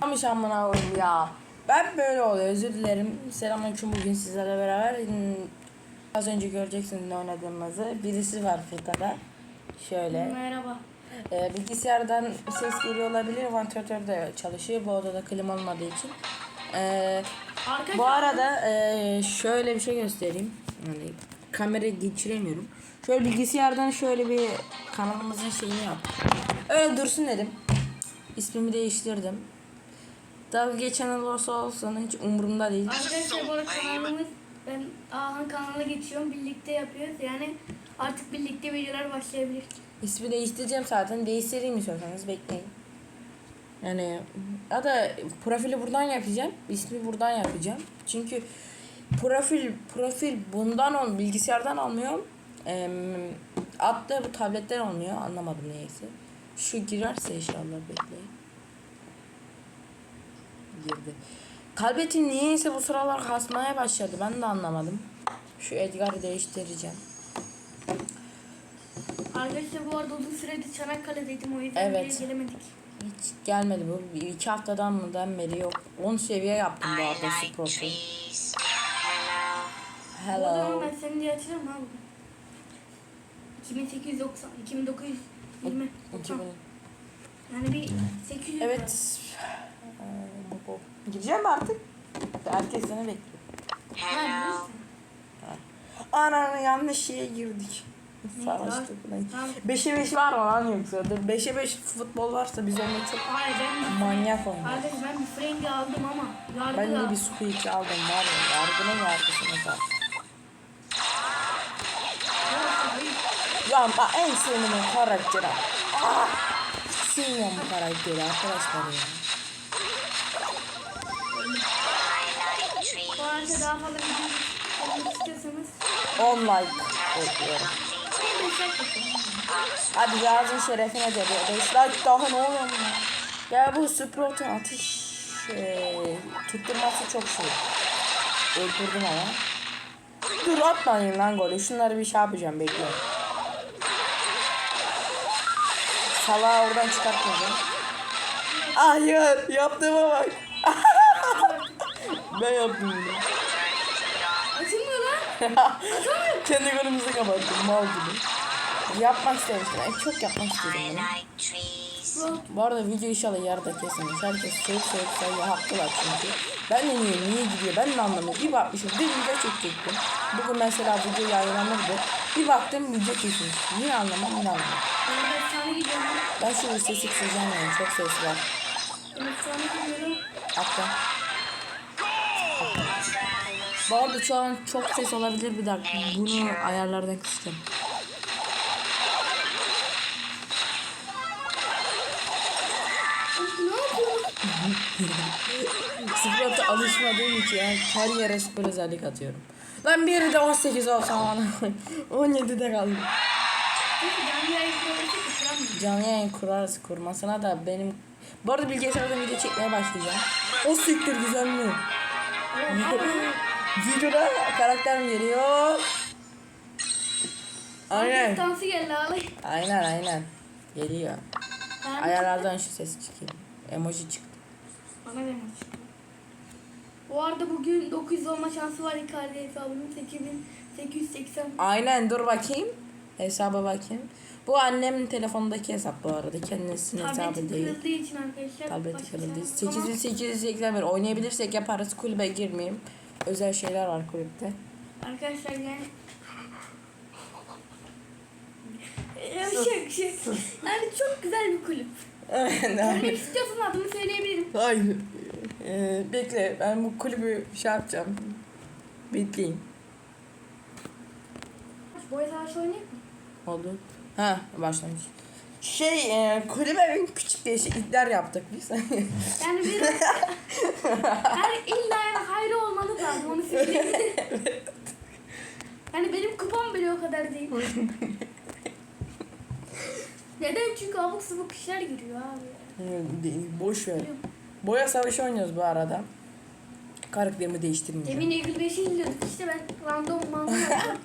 Amış amına koyayım ya. Ben böyle oluyor özür dilerim. Selamünaleyküm bugün sizlerle beraber az önce göreceksiniz ne oynadığımızı. Birisi var Furkan'da. Şöyle. Merhaba. Ee, bilgisayardan ses geliyor olabilir. Vantilatör de çalışıyor. Bu odada klima olmadığı için. Ee, Arkadaşlar bu arada e, şöyle bir şey göstereyim. Yani kamerayı geçiremiyorum. Şöyle bilgisayardan şöyle bir kanalımızın şeyini yaptım. Öyle dursun dedim. İsmimi değiştirdim. Dalga geçen olursa olsun hiç umurumda değil. Arkadaşlar bu arada kanalımız ben Ahan kanalına geçiyorum. Birlikte yapıyoruz. Yani artık birlikte videolar başlayabilir. İsmi değiştireceğim zaten. Değiştireyim istiyorsanız bekleyin. Yani ya da profili buradan yapacağım. İsmi buradan yapacağım. Çünkü profil profil bundan ol bilgisayardan almıyorum. Eee attığı bu tabletten olmuyor. Anlamadım neyse. Şu girerse inşallah bekleyin. Girdi. Tabletin niyeyse bu sıralar kasmaya başladı. Ben de anlamadım. Şu Edgar'ı değiştireceğim. Arkadaşlar bu arada uzun süredir Çanakkale'deydim. O yüzden Evet. gelemedik. Hiç gelmedi bu. İki haftadan mı den beri yok. 10 seviye yaptım bu arada şu profil. Bu arada Hello. ben seni diye açarım bugün. 2890, 2920. 90. Yani bir 800 var. Evet. Mi artık? Herkes seni bekliyor. Ha, biliyorsun. Ana yanlış şeye girdik. Savaştık. Tamam. 5'e 5 var mı lan yoksa? Dur 5'e 5 futbol varsa biz onunla çok Hayır ben manyak oynarız. Arkadaş ben bir frengi aldım ama yargı Ben de aldım. bir squeak aldım var ya. Yargının yargısını da. Ya ben en sevdiğim karakteri. Ah! Sevmiyorum bu karakteri arkadaşlar ya. Arada daha fazla video istiyorsanız 10 like bekliyorum. Hadi yazın şerefine de bir 5 like daha ne olur ya. Ya bu Sprout'un atış e, tutturması çok şey. Öldürdüm ama. Dur atmayın lan golü. Şunları bir şey yapacağım bekliyorum. Salağı oradan çıkartmayacağım. Hayır yaptığıma bak. ben yaptım bunu. Kendi golümüzü kapattım mal gibi. Yapmak istemiştim. En çok yapmak istedim bunu. Bu arada video inşallah yarıda kesilmiş. Herkes sevip sevip sayıyor. Haklılar çünkü. Ben de niye, niye gidiyor ben de anlamıyorum. Bir bakmışım bir video çekecektim. Bugün mesela video yayınlanırdı. Bir baktım video kesilmiş. Yine anlamam anlamam. ben efsane gidiyorum. Ben şu sesi kısacağım yani çok ses var. Gidiyorum. Hatta. Bu arada şu an çok ses olabilir bir dakika. Bunu ayarlardan kısacağım. Sprot'a alışmadığım için yani her yere spor özellik atıyorum. Lan biri de 18 olsa bana. 17'de kaldım. Canlı yayın kurarız kurmasına da benim... Bu arada bilgisayardan video çekmeye başlayacağım. O siktir güzel mi? Videoda karakterim geliyor. Aynen. Distansı geldi ağlay. Aynen aynen. Geliyor. Ben Ayarlardan şu ses çıkıyor. Emoji çıktı. Bana vermiş. Bu arada bugün 900 olma şansı var Icardi hesabının 8880. Aynen dur bakayım. Hesaba bakayım. Bu annemin telefonundaki hesap bu arada. Kendisinin hesabı Tableti değil. kırıldığı için arkadaşlar. Tableti başka kırıldı. yok. Ama 8881 oynayabilirsek yaparız. Kulübe girmeyeyim. Özel şeyler var kulüpte. Arkadaşlar yani Yavşak şey. Yani çok güzel bir kulüp. Görmek istiyorsan adını söyleyebilirim. Hayır. Ee, bekle ben bu kulübü şey yapacağım. Bekleyin. Boya savaşı oynayayım mı? Oldu. Ha başlamış. Şey e, kulübe küçük değişiklikler yaptık biz. Yani bir her illa yani hayrı olmalı lazım onu söyleyeyim. Yani benim kupam bile o kadar değil. Neden? Çünkü abuk sabuk işler giriyor abi. Değil, Boş ver. Boya savaşı oynuyoruz bu arada. Karakterimi değiştirmeyeceğim. Demin Eagle 5'i izliyorduk işte ben random yaptım.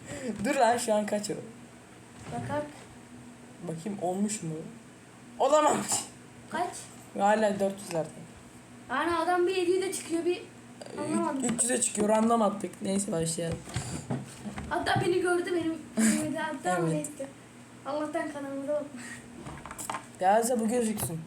Dur lan şu an kaç o? Bakar Bakayım olmuş mu? Olamamış. kaç? Hala 400'lerde. Yani adam bir 700'e çıkıyor bir anlamadım. 300'e çıkıyor random attık. Neyse başlayalım. Hatta beni gördü benim de hatta Evet. etti. Allah'tan kanalımıza bakma. Gelse bu gözüksün.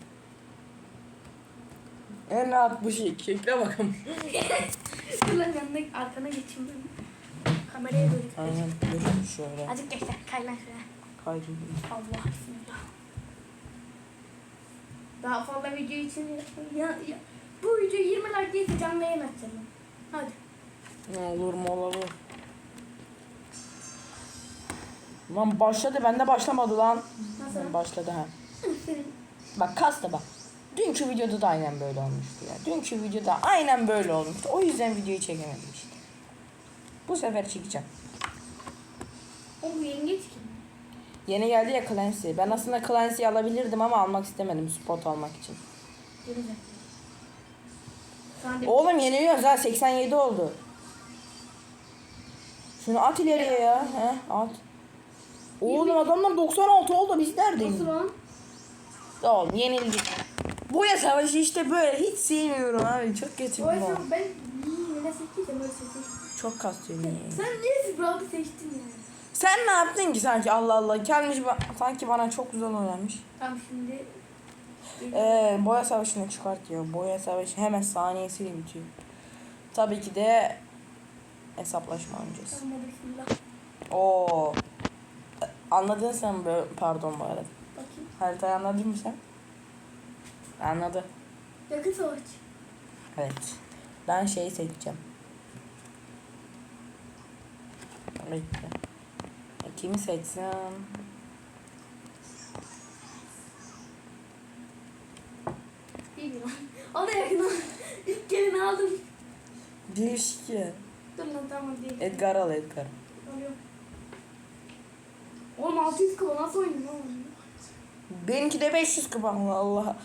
En rahat bu şey. Şekle bakalım. Dur lan yanına arkana geçeyim ben. Kameraya böyle. Aynen. Dur şöyle. Azıcık geç lan kay Kaydım. Allah bismillah. Daha fazla video için ya, ya, bu video 20 like değilse canlı yayın açacağım. Hadi. Ne olur mu olur. Lan başladı bende başlamadı lan. Nasıl? Başladı ha. Bak kasta bak. Dünkü videoda da aynen böyle olmuştu ya. Dünkü videoda aynen böyle olmuştu. O yüzden videoyu çekemedim işte. Bu sefer çekeceğim. O bu yengeç kim? Yeni geldi ya Clancy. Ben aslında Clancy'yi alabilirdim ama almak istemedim spot almak için. Oğlum yeniliyoruz ha 87 oldu. Şunu at ileriye ya. He, at. Oğlum adamlar 96 oldu biz neredeyiz? Nasıl lan? Oğlum yenildik. Boya savaşı işte böyle hiç sevmiyorum abi çok kötü bu. yüzden ben iyi ne seçtiysem öyle seçtim. Çok kastıyor? Sen niye Sprout'u seçtin yani? Sen ne yaptın ki sanki Allah Allah gelmiş ba- sanki bana çok güzel oynamış. Tamam şimdi Ee, boya savaşını çıkartıyor. Boya savaşı hemen saniyesiyle bitiyor. Tabii ki de hesaplaşma oynayacağız. Tamam hadi bismillah. Oo. Anladın sen böyle pardon bu arada. Bakayım. Haritayı anladın mı sen? Anladı. Yakın savaş. Evet. Ben şeyi seçeceğim. Bekle. Kimi seçsem? Bilmiyorum. O da yakın. İlk gelini aldım. Değişki. Dur lan tamam değil. Edgar al Edgar. Alıyorum. Oğlum 600 kilo nasıl oynadın oğlum? Benimki de 500 kupa Allah Allah.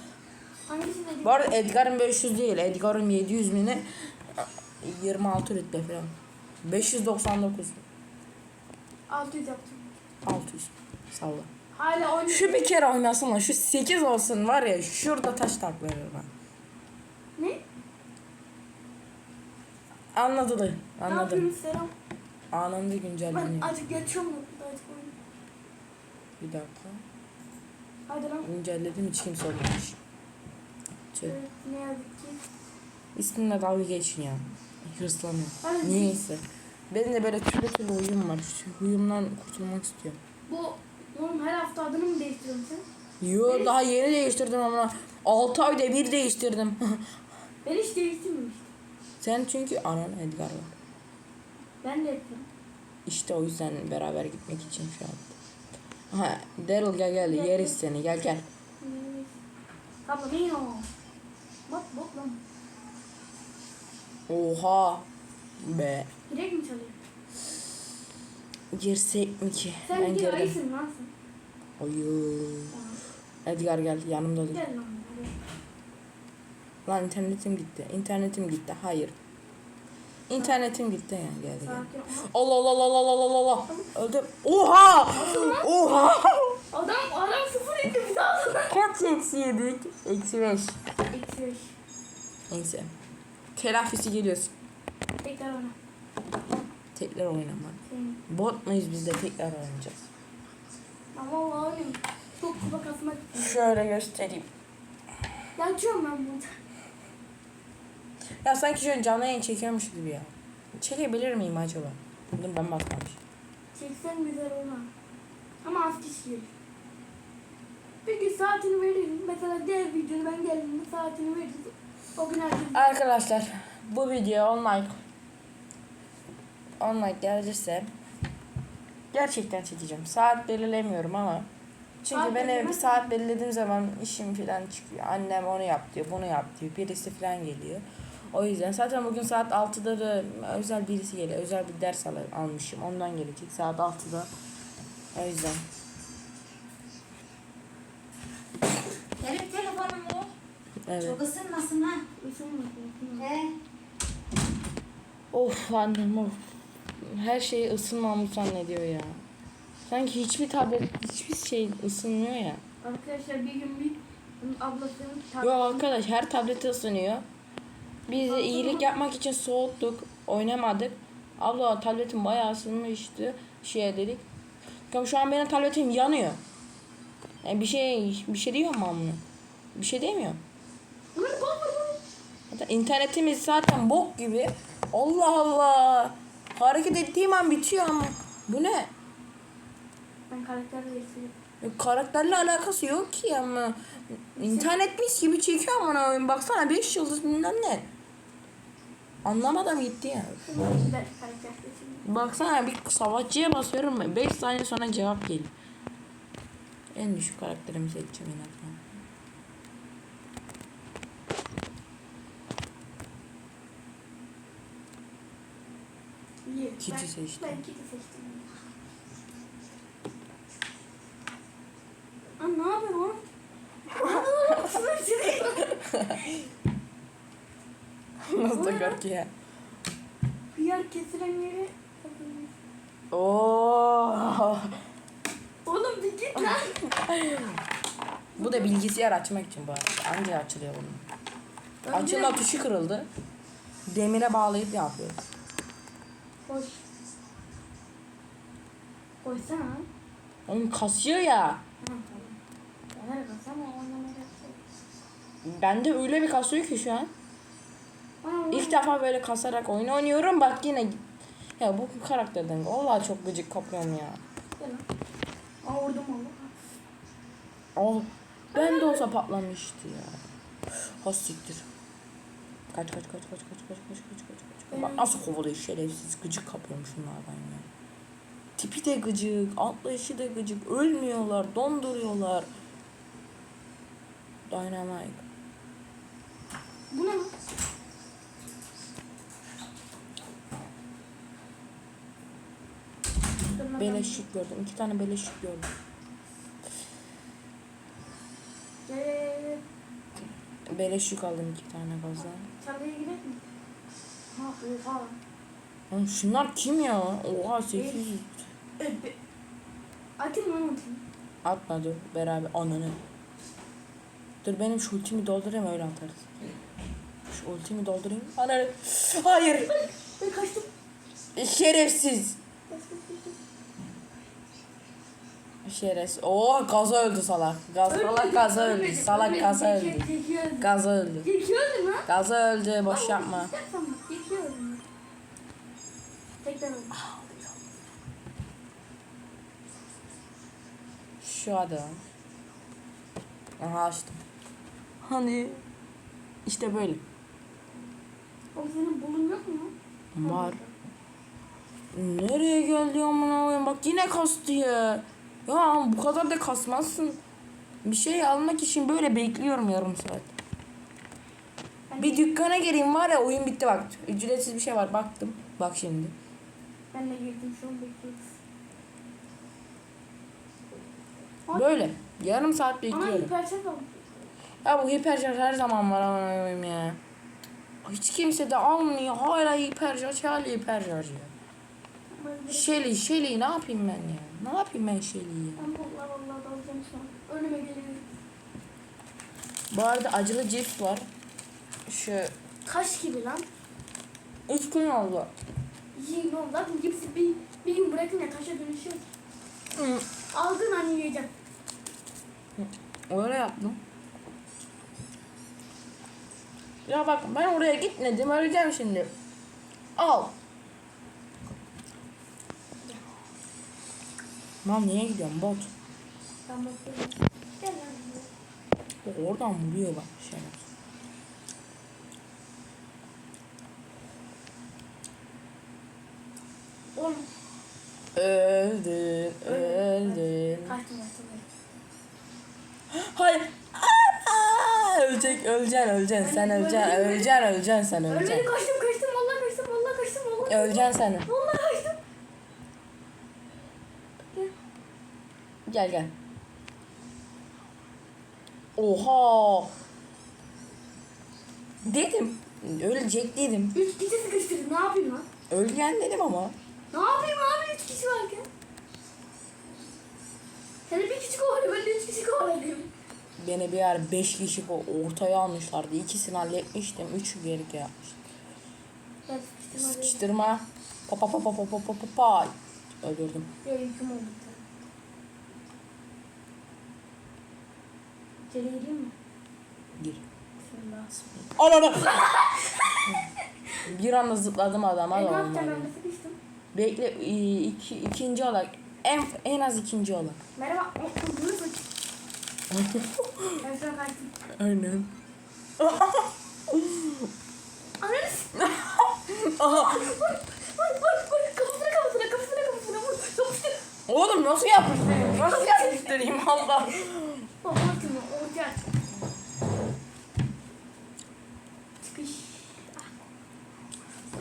Hangisi dedi? Bu arada Edgar'ın 500 değil. Edgar'ın 700 mi ne? 26 rütbe falan. 599. 600 yaptım. 600. Salla. Hala oynuyor. Şu bir kere oynasın lan. Şu 8 olsun var ya. Şurada taş takları ben. Ne? Anladı da. Ne Anladım. yapıyorsun Selam? Anında Ben güncelleniyor. azıcık geçiyorum da burada azıcık oyun. Bir dakika. Hadi lan. Güncelledim hiç kimse olmamış. Tüh. Evet, ne yazık ki. İsminle dalga geçin ya. Hırslanıyorum. Hadi. Niyeyse. Benim de böyle türlü türlü huyum var. Şu huyumdan kurtulmak istiyorum. Bu oğlum her hafta adını mı değiştiriyorsun sen? Yo daha yeni değiştirdim ama 6 ayda bir değiştirdim. Ben hiç değiştirmemiştim. Sen çünkü anan Edgar var. Ben de yapıyorum. İşte o yüzden beraber gitmek için şu an. Aha Daryl gel gel yeriz seni gel gel. Abla ne o? Bak bak lan. Oha be. Direkt mi çalıyor? Girsek mi ki? Sen ben bir girdim. ayısın lan sen. Tamam. Edgar gel yanımda dur. Gel lan. Lan internetim gitti. İnternetim gitti. Hayır. İnternetim gitti yani geldi. geldi. Allah Allah Allah Allah Allah Allah. Öldüm. Oha! Oha! Adam adam sıfır etti bir daha aldı. Kaç eksi yedik? Eksi beş. Eksi beş. Neyse. Telafisi geliyoruz. Tekrar ona. Tekrar oynamak. Senin. Bot muyuz biz de tekrar oynayacağız. Ama oynuyorum. Çok kupa kasmak. Şöyle göstereyim. Ya açıyorum ben bunu. Ya sanki şöyle canlı yayın çekiyormuş gibi ya. Çekebilir miyim acaba? Dur ben basmamış. Çeksen güzel olmaz. Ama az kişi. Peki saatini veririm. Mesela diğer videoda ben geldiğimde saatini veririz. O gün herkes... Arkadaşlar bu video 10 like 10 like gelirse gerçekten çekeceğim. Saat belirlemiyorum ama çünkü Saat ben eve bir saat belirlediğim zaman işim falan çıkıyor. Annem onu yap diyor, bunu yap diyor. Birisi falan geliyor. O yüzden zaten bugün saat 6'da da özel birisi geliyor. Özel bir ders al almışım. Ondan gelecek saat 6'da. O yüzden. Benim telefonum o. Evet. Çok ısınmasın ha. Isınmasın. He. Of annem of. Her şey ısınmamış zannediyor ya. Sanki hiçbir tablet, hiçbir şey ısınmıyor ya. Arkadaşlar bir gün bir ablasının Yo arkadaş her tableti ısınıyor. Biz de iyilik yapmak için soğuttuk. Oynamadık. Abla tabletim bayağı ısınmıştı. Şey dedik. Ama şu an benim tabletim yanıyor. Yani bir şey bir şey diyor mu bunu? Bir şey demiyor. Zaten internetimiz zaten bok gibi. Allah Allah. Hareket ettiğim an bitiyor ama. Bu ne? Ben karakter değiştireyim. Ya Karakterle alakası yok ki ama. İnternet mis gibi çekiyor ama oyun. Baksana 5 yıldız bilmem ne. Anlamadım gitti ya. Baksana bir savaşçıya basıyorum 5 saniye sonra cevap geliyor. En düşük karakterimi seçeceğim inatla. Kitty ben, seçtim. Ben Kitty seçtim. Aa, ne yapıyorsun oğlum? Nasıl da korkuyor ya. Hıyar kesilen yere Oo. Oğlum bir git lan. Bu da bilgisayar açmak için bu arada. Anca açılıyor bunun. Açılma tuşu kırıldı. Demire bağlayıp yapıyoruz. Koş. Koysana. Oğlum kasıyor ya. Ben. Bende öyle bir kasıyor ki şu an. İlk defa böyle kasarak oyun oynuyorum. Bak yine ya bu karakterden vallahi çok gıcık kapıyorum ya. Aa vurdum ben de olsa patlamıştı ya. Ha siktir. Kaç kaç kaç kaç kaç kaç kaç kaç kaç kaç. Bak nasıl kovalıyor şerefsiz gıcık kapıyorum şunlardan ya. Tipi de gıcık, atlayışı da gıcık. Ölmüyorlar, donduruyorlar. Dynamite. Bu ne Beleşik gördüm. iki tane beleşik gördüm. Beleşik aldım iki tane fazla. Çarpıya gidelim mi? Ha oha. Oğlum şunlar kim ya? Oha 800. Öpe. Atayım lan atayım. Atma dur beraber ananı. Dur benim şu ultimi doldurayım öyle atarız. Şu ultimi doldurayım. Ananı. Hayır. Ben kaçtım. Şerefsiz. Kaç, kaç, kaç, Şerefsiz. Oo gaza öldü salak. Gaz, salak gaza öldü. Salak gaza öldü. Gaza öldü. Zeki öldü. Gaza öldü. Boş yapma. Tekrar öldü. Şu adam. Aha açtım. Hani işte böyle. Oğlum senin bulun yok mu? Var. Nereye geldi amına koyayım? Bak yine kastı ya. Ya bu kadar da kasmazsın. Bir şey almak için böyle bekliyorum yarım saat. Ben, Bir dükkana gireyim var ya oyun bitti bak. Ücretsiz bir şey var baktım. Bak şimdi. ben de girdim şu an bekliyoruz. Böyle. Yarım saat Ama bekliyorum. hiperçap aldım. Ya bu hiperşarj her zaman var koyayım ya. Hiç kimse de almıyor. Hala hiperşarj, hala hiperşarj ya. Şeli, Şeli ne yapayım ben ya? Ne yapayım ben Şeli'yi ya? Ben vallahi vallahi dalacağım şu an. Önüme geliyor. Bu arada acılı cips var. Şu Taş gibi lan. üç gün oldu. Yiyin oğlum. Zaten cipsi bir, bir gün bırakın ya taşa dönüşüyor. Hı, Aldın hani yiyeceksin. Öyle yaptım. Ya bak ben oraya gitmedim öleceğim şimdi. Al. Lan niye gidiyorsun bot? Ben bakıyorum. Gel lan. buraya. O oradan vuruyor bak şey. Oğlum. Öldün, öldün. Kaçtım kaçtım. Hayır. Aa, ölecek, öleceksin, öleceksin. Sen öleceksin, öleceksin, öleceksin, sen öleceksin. kaçtım kaçtım. Vallahi kaçtım. Vallahi kaçtım. Vallahi. Öleceksin sen. Vallahi Gel gel. Oha. Dedim. Ölecek dedim. Üç kişi sıkıştırdım. Ne yapayım lan? Öleceksin dedim ama. Ne yapayım abi üç kişi varken? Seni bir kişi kovalıyor. Ben de üç kişi kovalıyorum. Gene bir yer beş kişi ortaya almışlardı. İkisini halletmiştim. Üçü geri yapmıştım. Ben sıkıştırma. Sıkıştırma. Pa pa pa pa pa pa pa pa. Öldürdüm. Ya yüküm oldu. İçeri gireyim mi? Gir. Bismillah. Ananı. bir anda zıpladım adama E, da yapacağım olmadı. ben de sıkıştım. Bekle iki, ikinci olarak en en az ikinci olarak. Merhaba. Kızını sık. Ben an kaçtım. Aynen. Ananı s- Aha. Vur, vur, vur, vur. Kafasına, kafasına, kafasına, kafasına vur. Yapıştır. Oğlum nasıl yapıştırayım? Nasıl yapıştırayım Allah? Oh,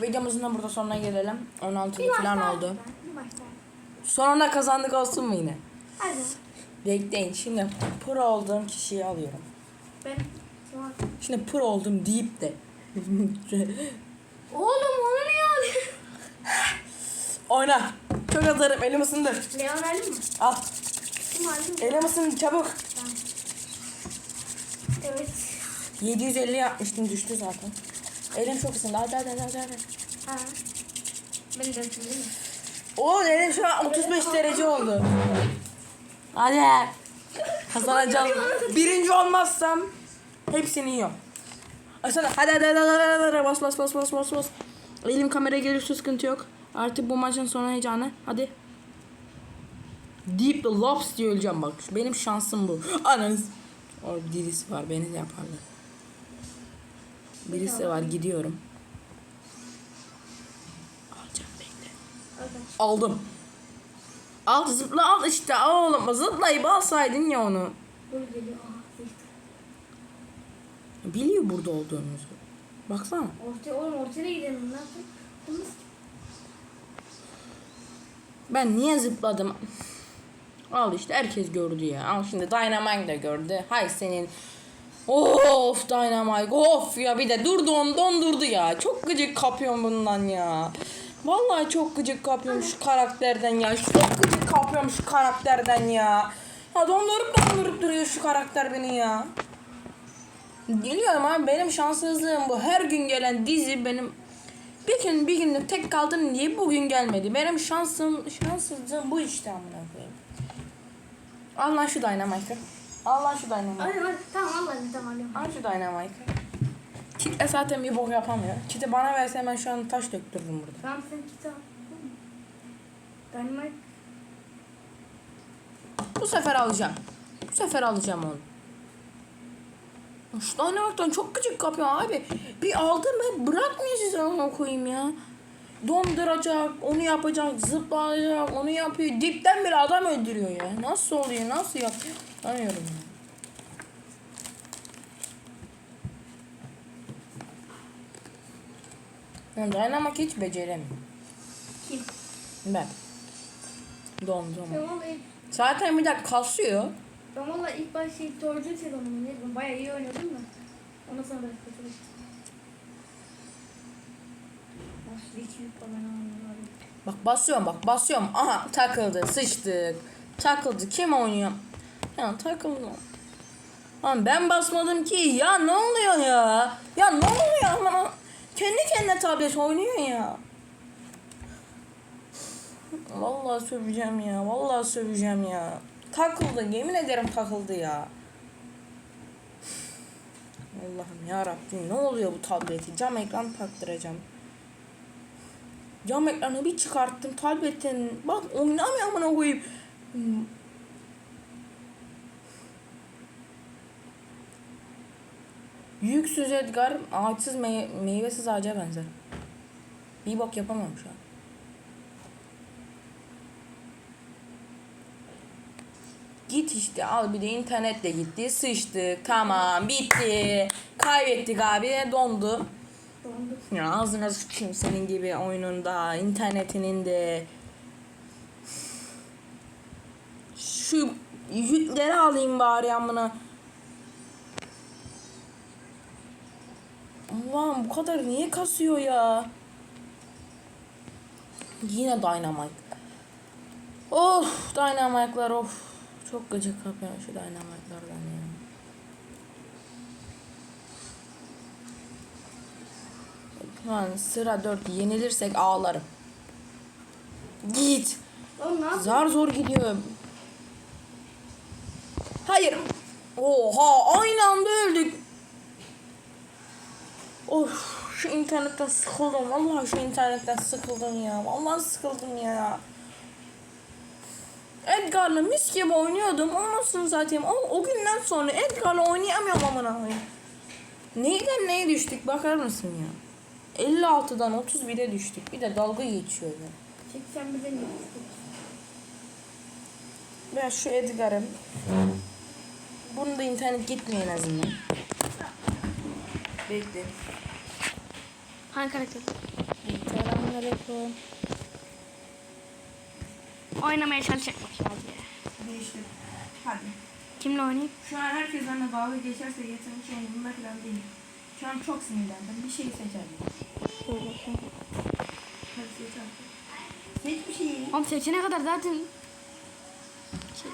Videomuzun da burada sonuna gelelim. 16 Bir falan daha. oldu. Sonunda kazandık olsun mu yine? Hadi. Bekleyin şimdi pro olduğum kişiyi alıyorum. Ben. Şimdi pro oldum deyip de. Oğlum onu niye alıyorsun? Oyna. Çok hazırım elim ısındı. Leon mi? Al. Kim mi? Elim ısındı çabuk. Tamam. Evet. 750 yapmıştım düştü zaten. Elim çok ısındı. Hadi hadi hadi hadi. Ha. Ben de değil mi? Oo elim şu an 35 derece oldu. Hadi. Kazanacağım. Birinci olmazsam hepsini yiyorum. Asana hadi hadi hadi hadi hadi, bas bas bas bas bas bas. Elim kameraya gelirse sıkıntı yok. Artık bu maçın son heyecanı. Hadi. Deep the Lobs diye öleceğim bak. Benim şansım bu. Ananız. O birisi var beni de yaparlar. Birisi var gidiyorum. Alacağım bekle. Aldım. Al zıpla al işte oğlum zıplayıp alsaydın ya onu. Biliyor burada olduğunuzu. Baksana. Ortaya, oğlum ortaya gidelim. S- Ben niye zıpladım? Al işte herkes gördü ya. Al şimdi Dynamite de gördü. Hay senin. Of Dynamite of ya bir de durdu onu dondurdu ya. Çok gıcık kapıyorum bundan ya. Vallahi çok gıcık kapıyorum şu karakterden ya. Çok gıcık kapıyorum şu karakterden ya. Ya dondurup dondurup duruyor şu karakter beni ya. Biliyorum abi benim şanssızlığım bu. Her gün gelen dizi benim bir gün bir günlük tek kaldın diye bugün gelmedi. Benim şansım şanssızlığım bu işte amına koyayım. Al lan şu Dynamite'ı. Al lan şu Dynamite'ı. Hadi hadi. Tamam Allah'ım tamam alıyorum. Al şu Dynamite'ı. Kitle zaten bir bok yapamıyor. Kiti bana verse ben şu an taş döktürürüm burada. Tamam sen git al. Dynamite. Bu sefer alacağım. Bu sefer alacağım onu. Şu Dynamite'dan çok gıcık kapıyor abi. Bir aldı mı bırakmıyor sizi ona koyayım ya. Donduracak, onu yapacak, zıplayacak, onu yapıyor. Dipten bile adam öldürüyor ya. Nasıl oluyor, nasıl yapıyor? Sanıyorum. Ben dayanamak hiç beceremiyorum. Kim? Ben. Dondum. Tamam, Zaten bir dakika kasıyor. Ben valla ilk başta ilk dördüncü sezonu oynuyordum. Bayağı iyi oynuyordum da. Ondan sonra biraz kötü Bak basıyorum bak basıyorum. Aha takıldı sıçtık. Takıldı kim oynuyor? Ya takıldı. Lan ben basmadım ki. Ya ne oluyor ya? Ya ne oluyor ama? Kendi kendine tablet oynuyor ya. Vallahi söveceğim ya. Vallahi söveceğim ya. Takıldı. Yemin ederim takıldı ya. Allah'ım ya Rabbim ne oluyor bu tableti? Cam ekran taktıracağım. Cam ekranı bir çıkarttım tabletin. Bak oynamıyor amına koyayım. Yüksüz Edgar ağaçsız mey- meyvesiz ağaca benzer. Bir bak yapamam şu an. Git işte al bir de internetle gitti sıçtık tamam bitti kaybettik abi dondu. Dondu. Ya ağzına sıçayım senin gibi oyununda, internetinin de. Şu yükleri alayım bari amına. Allah'ım bu kadar niye kasıyor ya? Yine dynamite. Of dynamite'lar of. Çok gıcık kapıyor şu dynamite'lardan ya. Lan sıra 4 yenilirsek ağlarım. Git. Zar zor gidiyorum. Hayır. Oha aynı anda öldük. Of şu internetten sıkıldım. Vallahi şu internetten sıkıldım ya. Vallahi sıkıldım ya. Edgar'la mis gibi oynuyordum. Olmasın zaten. O, o günden sonra Edgar'la oynayamıyorum amına koyayım. Neyden neye düştük bakar mısın ya? 56'dan 31'e düştük. Bir de dalga geçiyor ya. 81'den gittik. Ben şu Edgar'ım. Bunu da internet gitmiyor en azından. Bekle. Hangi karakter? Selamünaleyküm. Oynamaya çalışacak bak şimdi. Değiştir. Hadi. Kimle oynayayım? Şu an herkes benimle dalga geçerse yetenek şey bunda falan değil. Şu an çok sinirlendim. Bir şey seçelim. Dur bakayım. Hadi seç artık. Seç bir şeyi. Oğlum seçene kadar zaten şey.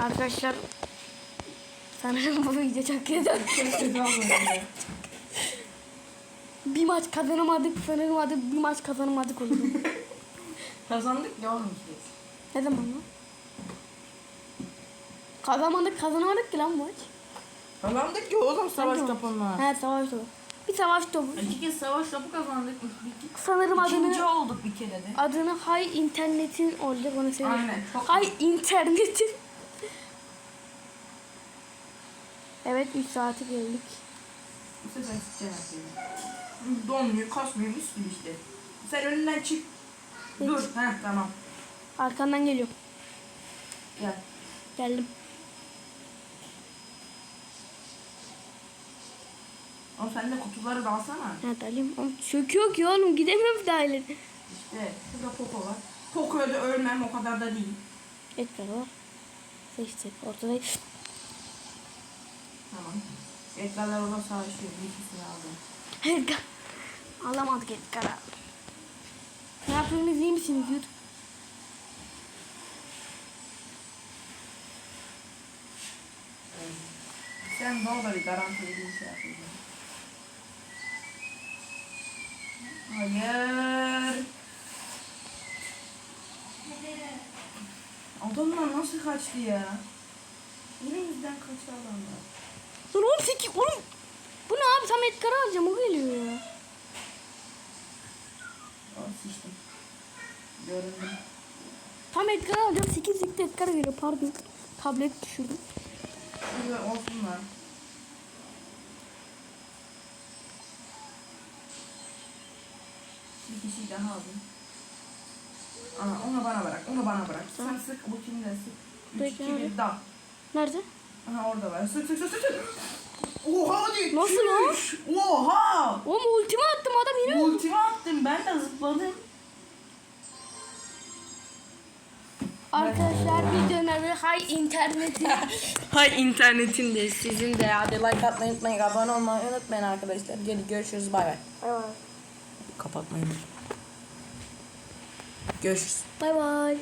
Arkadaşlar sanırım bu video çok kötü. Bir maç kazanamadık sanırım adı bir maç kazanamadık oldu. Kazandık ya oğlum işte. ne zaman lan? Kazanamadık kazanamadık ki lan maç. Kazandık ya oğlum savaş Hangi maç? He savaş topu. Bir savaş topu. İki kez savaş topu kazandık. Sanırım İkinci adını olduk bir kere de. adını Hay internetin olacak onu söyleyeyim. Aynen, Hay internetin. Evet 3 saati geldik. Bu sefer seni. Donmuyor, kasmıyor, gibi işte. Sen önünden çık. Dur. Heh tamam. Arkandan geliyorum. Gel. Geldim. Oğlum sen de kutuları da alsana. Ha dalayım. Oğlum çöküyor ki oğlum gidemiyorum ileri. İşte şurada Poco var. Poco'ya da ölmem o kadar da değil. Edgar var. Seçtik. Ortada Tamam. Edgar'lar orada savaşıyor. Bir ikisini aldım. Edgar. Alamadık Edgar'a. Ne yapıyorsunuz iyi misiniz YouTube? Sen doları garanti bir şey yapıyorsun. Hayır. Adamlar nasıl kaçtı ya? Yine bizden kaçtı adamlar. Dur 18 oğlum. Bu ne abi tam Edgar'ı alacağım o geliyor ya. Aa sıçtım. Göründüm. Tam Edgar'ı alacağım 8 ligde Edgar geliyor pardon. Tablet düşürdüm. Şurada olsunlar. Bir kişi daha aldım. Aa, onu bana bırak, onu bana bırak. Sen sık, bu kimde sık. 3, Peki, 2, abi. 1, dal. Nerede? Aha orada var. Sık sık sık. sık. Oha hadi. Nasıl lan? Oha. Oğlum ultimi attım adam yine öldü. Ultimi attım ben de zıpladım. Arkadaşlar videonun adı Hay interneti. Hay internetin de sizin de hadi like atmayı unutmayın, abone olmayı unutmayın arkadaşlar. Hadi görüşürüz bay bay. Bay Kapatmayın. Görüşürüz. bay.